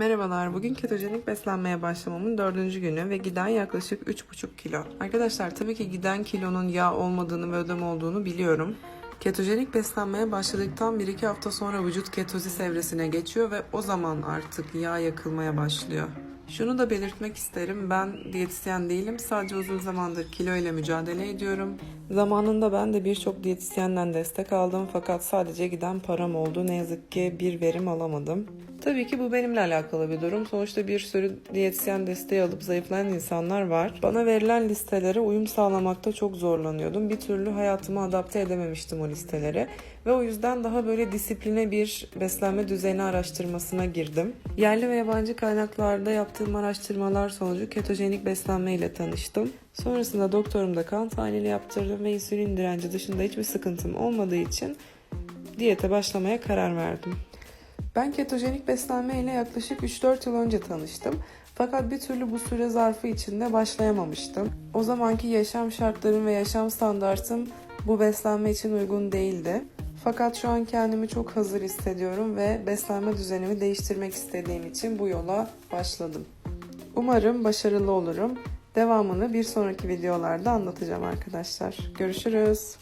Merhabalar, bugün ketojenik beslenmeye başlamamın dördüncü günü ve giden yaklaşık 3,5 kilo. Arkadaşlar tabii ki giden kilonun yağ olmadığını ve ödem olduğunu biliyorum. Ketojenik beslenmeye başladıktan 1-2 hafta sonra vücut ketozis evresine geçiyor ve o zaman artık yağ yakılmaya başlıyor. Şunu da belirtmek isterim. Ben diyetisyen değilim. Sadece uzun zamandır kilo ile mücadele ediyorum. Zamanında ben de birçok diyetisyenden destek aldım fakat sadece giden param oldu. Ne yazık ki bir verim alamadım. Tabii ki bu benimle alakalı bir durum. Sonuçta bir sürü diyetisyen desteği alıp zayıflayan insanlar var. Bana verilen listelere uyum sağlamakta çok zorlanıyordum. Bir türlü hayatıma adapte edememiştim o listelere. Ve o yüzden daha böyle disipline bir beslenme düzeni araştırmasına girdim. Yerli ve yabancı kaynaklarda yaptığım araştırmalar sonucu ketojenik beslenme ile tanıştım. Sonrasında doktorumda kan tahlili yaptırdım ve insülin direnci dışında hiçbir sıkıntım olmadığı için diyete başlamaya karar verdim. Ben ketojenik beslenme ile yaklaşık 3-4 yıl önce tanıştım. Fakat bir türlü bu süre zarfı içinde başlayamamıştım. O zamanki yaşam şartlarım ve yaşam standartım bu beslenme için uygun değildi. Fakat şu an kendimi çok hazır hissediyorum ve beslenme düzenimi değiştirmek istediğim için bu yola başladım. Umarım başarılı olurum. Devamını bir sonraki videolarda anlatacağım arkadaşlar. Görüşürüz.